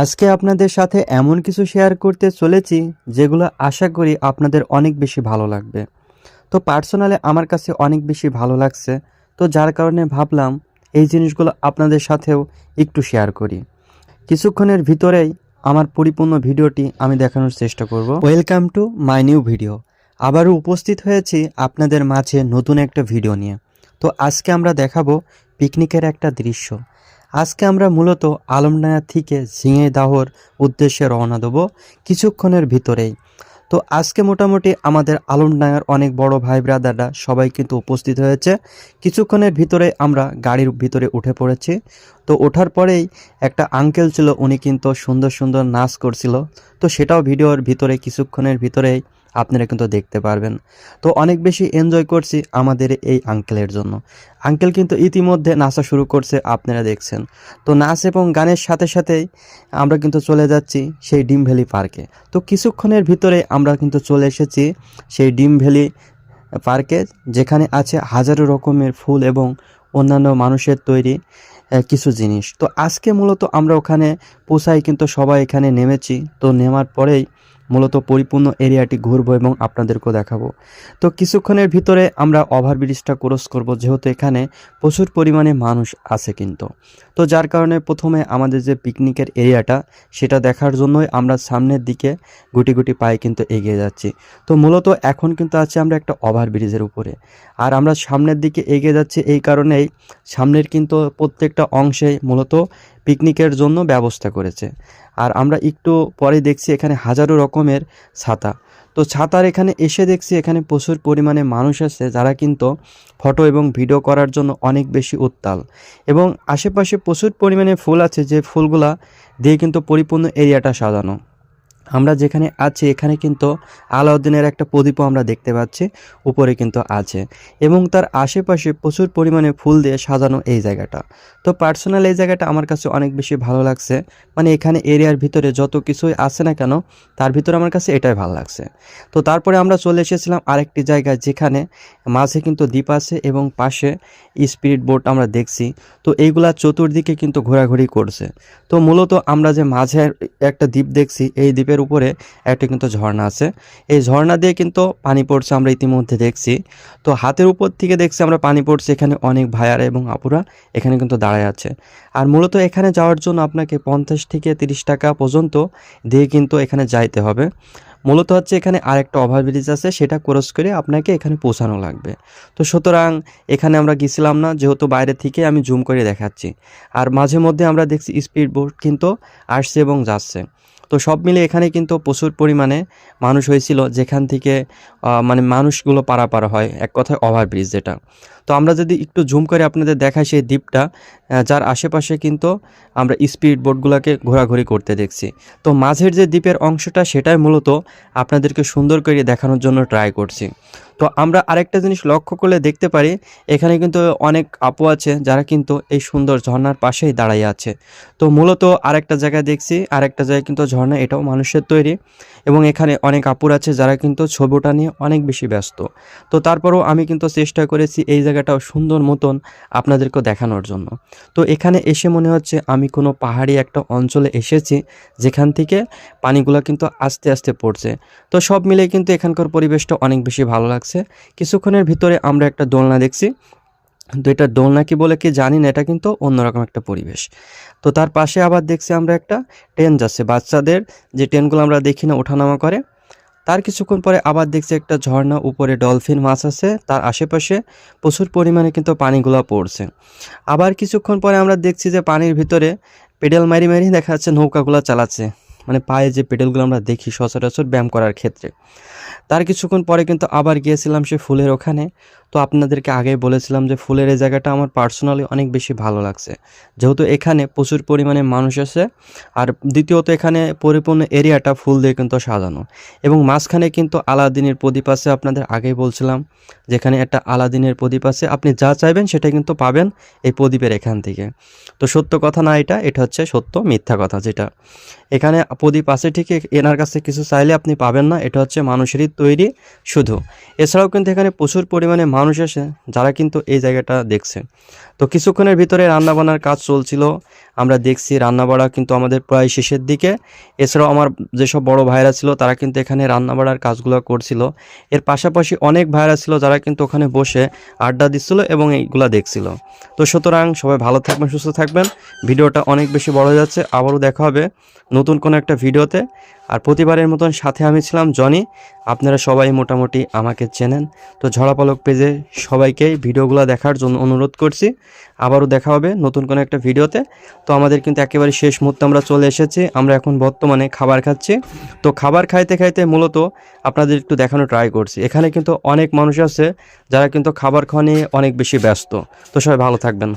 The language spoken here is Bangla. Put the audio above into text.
আজকে আপনাদের সাথে এমন কিছু শেয়ার করতে চলেছি, যেগুলো আশা করি আপনাদের অনেক বেশি ভালো লাগবে। তো পার্সোনালি আমার কাছে অনেক বেশি ভালো লাগছে। তো যার কারণে ভাবলাম এই জিনিসগুলো আপনাদের সাথেও একটু শেয়ার করি। কিছুক্ষণের ভিতরেই আমার পরিপূর্ণ ভিডিওটি আমি দেখানোর চেষ্টা করব। Welcome to my new video আবারও উপস্থিত হয়েছি আপনাদের মাঝে নতুন একটা ভিডিও নিয়ে। তো আজকে আমরা দেখাবো পিকনিকের একটা দৃশ্য। আজকে আমরা মূলত আলমডাঙ্গা থেকে দাহর উদ্দেশ্যে রওনা দেবো কিছুক্ষণের ভিতরেই। তো আজকে মোটামুটি আমাদের আলমডাঙ্গার অনেক বড় ভাই ব্রাদাররা সবাই কিন্তু উপস্থিত হয়েছে। কিছুক্ষণের ভিতরে আমরা গাড়ির ভিতরে উঠে পড়েছি। তো ওঠার পরেই একটা আঙ্কেল ছিল, উনি কিন্তু সুন্দর সুন্দর নাচ করছিল। তো সেটাও ভিডিওর ভিতরে, কিছুক্ষণের ভিতরেই আপনারা কিন্তু দেখতে পারবেন। তো অনেক বেশি এনজয় করছি আমাদের এই আঙ্কেলের জন্য। আঙ্কেল কিন্তু ইতিমধ্যে নাচা শুরু করছে, আপনারা দেখছেন। তো নাচ এবং গানের সাথে সাথেই আমরা কিন্তু চলে যাচ্ছি সেই ডিম ভ্যালি পার্কে। তো কিছুক্ষণের ভিতরে আমরা কিন্তু চলে এসেছি সেই ডিম ভ্যালি পার্কে, যেখানে আছে হাজারো রকমের ফুল এবং অন্যান্য মানুষের তৈরি কিছু জিনিস। তো আজকে মূলত আমরা ওখানে পোষাই কিন্তু সবাই এখানে নেমেছি। তো নেওয়ার পরেই মূলত পরিপূর্ণ এরিয়াটি ঘুরবো এবং আপনাদেরকেও দেখাবো। তো কিছুক্ষণের ভিতরে আমরা ওভারব্রিজটা ক্রস করব, যেহেতু এখানে প্রচুর পরিমাণে মানুষ আছে কিন্তু। তো যার কারণে প্রথমে আমাদের যে পিকনিকের এরিয়াটা, সেটা দেখার জন্যই আমরা সামনের দিকে গুটি গুটি পায়ে কিন্তু এগিয়ে যাচ্ছি। তো মূলত এখন কিন্তু আছে আমরা একটা ওভারব্রিজের উপরে। আর আমরা সামনের দিকে এগিয়ে যাচ্ছি এই কারণেই সামনের কিন্তু প্রত্যেকটা অংশে মূলত পিকনিকের জন্য ব্যবস্থা করেছে। আর আমরা একটু পরে দেখছি এখানে হাজারো রকমের ছাতা। তো ছাতার এখানে এসে দেখছি এখানে প্রচুর পরিমাণে মানুষ আছে যারা কিন্তু ফটো এবং ভিডিও করার জন্য অনেক বেশি উত্তাল। এবং আশেপাশে প্রচুর পরিমাণে ফুল আছে যে ফুলগুলা দিয়ে কিন্তু পরিপূর্ণ এরিয়াটা সাজানো। আমরা যেখানে আছি, এখানে কিন্তু আলাউদ্দিনের একটা প্রদীপও আমরা দেখতে পাচ্ছি, উপরে কিন্তু আছে। এবং তার আশেপাশে প্রচুর পরিমাণে ফুল দিয়ে সাজানো এই জায়গাটা। তো পার্সোনাল এই জায়গাটা আমার কাছে অনেক বেশি ভালো লাগছে। মানে এখানে এরিয়ার ভিতরে যত কিছুই আছে না কেন, তার ভিতরে আমার কাছে এটাই ভালো লাগছে। তো তারপরে আমরা চলে এসেছিলাম আরেকটি জায়গায়, যেখানে মাঝে কিন্তু দ্বীপ আছে এবং পাশে স্পিরিট বোট আমরা দেখছি। তো এইগুলা চতুর্দিকে কিন্তু ঘোরাঘুরি করছে। তো মূলত আমরা যে মাঝে একটা দ্বীপ দেখছি, এই দ্বীপের উপরে একটা কিন্তু ঝর্ণা আছে। এই ঝর্ণা দিয়ে কিন্তু পানি পড়ছে আমরা ইতিমধ্যে দেখছি। তো হাতের উপর থেকে দেখছি আমরা পানি পড়ছে এখানে অনেক ভাইয়ারা এবং আপুরা এখানে কিন্তু দাঁড়ায় আছে। আর মূলত এখানে যাওয়ার জন্য আপনাকে পঞ্চাশ থেকে তিরিশ টাকা পর্যন্ত দিয়ে কিন্তু এখানে যাইতে হবে। মূলত হচ্ছে এখানে আরেকটা ওভারব্রিজ আছে, সেটা ক্রস করে আপনাকে এখানে পৌঁছানো লাগবে। তো সুতরাং এখানে আমরা গেছিলাম না, যেহেতু বাইরে থেকে আমি জুম করে দেখাচ্ছি। আর মাঝে মধ্যে আমরা দেখছি স্পিড বোট কিন্তু আসছে এবং যাচ্ছে। তো সব মিলে এখানে কিন্তু প্রচুর পরিমাণে মানুষ হয়েছিল যেখান থেকে মানে মানুষগুলো পারাপার হয়। এক কথায় ওভারব্রিজ যেটা। তো আমরা যদি একটু জুম করে আপনাদের দেখাই সেই দ্বীপটা যার আশেপাশে কিন্তু আমরা স্পিড বোটগুলোকে ঘোরাঘুরি করতে দেখছি। তো মাঝের যে দ্বীপের অংশটা সেটাই মূলত আপনাদেরকে সুন্দর করে দেখানোর জন্য ট্রাই করছি। তো আমরা আরেকটা জিনিস লক্ষ্য করলে দেখতে পারি, এখানে কিন্তু অনেক আপু আছে যারা কিন্তু এই সুন্দর ঝর্ণার পাশেই দাঁড়াইয়ে আছে। তো মূলত আরেকটা জায়গায় দেখছি, আরেকটা জায়গায় কিন্তু ঝর্ণা, এটাও মানুষের তৈরি। এবং এখানে অনেক আপুর আছে যারা কিন্তু ছবিটা নিয়ে অনেক বেশি ব্যস্ত। তো তারপরেও আমি কিন্তু চেষ্টা করেছি এই জায়গাটাও সুন্দর মতন আপনাদেরকে দেখানোর জন্য। তো এখানে এসে মনে হচ্ছে আমি কোনো পাহাড়ি একটা অঞ্চলে এসেছি, যেখান থেকে পানিগুলো কিন্তু আস্তে আস্তে পড়ছে। তো সব মিলে কিন্তু এখানকার পরিবেশটা অনেক বেশি ভালো লাগছে। কিছুক্ষণের ভিতরে আমরা একটা দোলনা দেখছি। তো এটা দোলনা কি বলে কি জানি না, এটা কিন্তু অন্যরকম একটা পরিবেশ। তো তার পাশে আবার দেখছি আমরা একটা ট্রেন যাচ্ছে। বাচ্চাদের যে ট্রেনগুলো আমরা দেখি না, ওঠানামা করে, তার কিছুক্ষণ পরে আবার দেখছি একটা ঝর্ণা উপরে ডলফিন মাছ আছে, তার আশেপাশে প্রচুর পরিমাণে কিন্তু পানিগুলো পড়ছে। আবার কিছুক্ষণ পরে আমরা দেখছি যে পানির ভিতরে পেডেল মারি মারি দেখা যাচ্ছে নৌকাগুলো চালাচ্ছে। মানে পায়ে যে পেডেলগুলো আমরা দেখি সচরাচর ব্যায়াম করার ক্ষেত্রে। তার কিছুক্ষণ পরে কিন্তু আবার গিয়েছিলাম সে ফুলের ওখানে। তো আপনাদেরকে আগেই বলেছিলাম যে ফুলের এই জায়গাটা আমার পার্সোনালি অনেক বেশি ভালো লাগছে। যেহেতু এখানে প্রচুর পরিমাণে মানুষ আছে আর দ্বিতীয়ত এখানে পরিপূর্ণ এরিয়াটা ফুল দিয়ে কিন্তু সাজানো। এবং মাঝখানে কিন্তু আলাদিনের প্রদীপ আছে আপনাদের আগেই বলছিলাম, যেখানে একটা আলাদিনের প্রদীপ আছে। আপনি যা চাইবেন সেটা কিন্তু পাবেন এই প্রদীপের এখান থেকে। তো সত্য কথা না এটা এটা হচ্ছে সত্য মিথ্যা কথা যেটা। এখানে প্রদীপ আছে ঠিক এনার কাছে কিছু চাইলে আপনি পাবেন না, এটা হচ্ছে মানুষেরই তৈরি শুধু। এছাড়াও কিন্তু এখানে প্রচুর পরিমাণে মানুষ মানুষ আসে, যারা কিন্তু এই জায়গাটা দেখছে। তো কিছুক্ষণের ভিতরে রান্নাবান্নার কাজ চলছিল। আমরা দেখছি রান্নাবাড়া কিন্তু আমাদের প্রায় শেষের দিকে। এছাড়াও আমার যেসব বড় ভাইরা ছিল, তারা কিন্তু এখানে রান্নাবাড়ার কাজগুলো করছিল। এর পাশাপাশি অনেক ভাইরা ছিল, যারা কিন্তু ওখানে বসে আড্ডা দিচ্ছিল এবং এইগুলা দেখছিল। তো সুতরাং সবাই ভালো থাকবেন, সুস্থ থাকবেন। ভিডিওটা অনেক বেশি বড় হয়ে যাচ্ছে। আবারও দেখা হবে নতুন কোনো একটা ভিডিওতে। আর প্রতিবারের মতন সাথে আমি ছিলাম জনি। আপনারা সবাই মোটামুটি আমাকে চেনেন। তো ঝড়াপালক পেজে সবাইকেই ভিডিওগুলো দেখার জন্য অনুরোধ করছি। আবারও দেখা হবে নতুন কোনো একটা ভিডিওতে। তো আমাদের কিন্তু একেবারে শেষ মুহূর্তে আমরা চলে এসেছি। আমরা এখন বর্তমানে খাবার খাচ্ছি। তো খাবার খাইতে খাইতে মূলত আপনাদের একটু দেখানো ট্রাই করছি। এখানে কিন্তু অনেক মানুষ আছে যারা কিন্তু খাবার খাওয়া অনেক বেশি ব্যস্ত। তো সবাই ভালো থাকবেন।